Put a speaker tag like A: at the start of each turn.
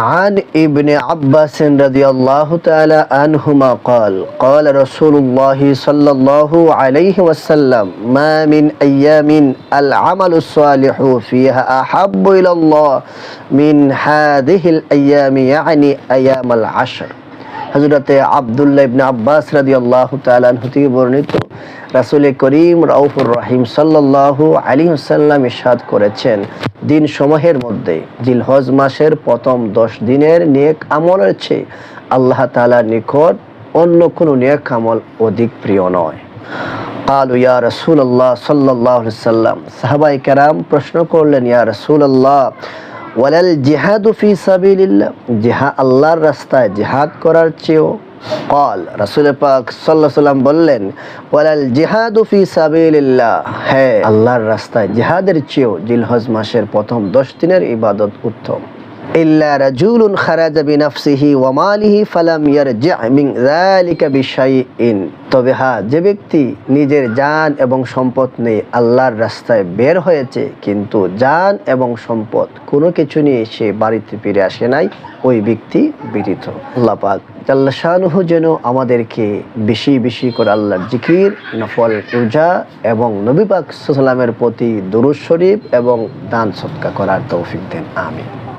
A: عن ابن عباس رضي الله تعالى عنهما قال قال رسول الله صلى الله عليه وسلم ما من أيام العمل الصالح فيها أحب إلى الله من هذه الأيام يعني أيام العشر. হজরতে আবদুল্লাহ ইবনে আব্বাস রাদি আল্লাহ তালাহ থেকে বর্ণিত রাসুল করিম রাউফুর রহিম সাল্লাল্লাহু আলী সাল্লাম ইরশাদ করেছেন দিন সমূহের মধ্যে জিলহজ মাসের প্রথম দশ দিনের নেক আমলের চেয়ে আল্লাহ তালার নিকট অন্য কোনো নেক আমল অধিক প্রিয় নয় قالوا يا رسول الله صلى الله عليه وسلم সাহাবাই কেরাম প্রশ্ন করলেন ইয়া রসুল আল্লাহ ওয়ালাল জেহাদুফি সাবিলিল্লাহ, জেহা আল্লাহর রাস্তায় জেহাদ করার চেয়েও। কল রাসুল পাক সাল্লাহ সাল্লাম বললেন, ওয়ালাল জিহাদু ফি সাবিলিল্লাহ হ্যাঁ আল্লাহর রাস্তায় জেহাদের চেয়েও জিলহজ মাসের প্রথম দশ দিনের ইবাদত উত্তম। ইল্লা রাজুলুন খারাজা বিনাফসিহি ওয়া মালিহি ফালাম ইয়ারজি' মিন যালিকা বিশাইইন। তবে হ্যাঁ যে ব্যক্তি নিজের জান এবং সম্পদ নিয়ে আল্লাহর রাস্তায় বের হয়েছে, কিন্তু জান এবং সম্পদ কোনো কিছু নিয়ে সে বাড়িতে ফিরে আসে নাই, ওই ব্যক্তি ব্যতীত আল্লাহ পাক যেন আমাদেরকে বেশি বেশি করে আল্লাহর জিকির, নফল পূজা এবং নবী পাক সাল্লামের প্রতি দুরুদ শরীফ এবং দান সৎকা করার তৌফিক দেন। আমিন।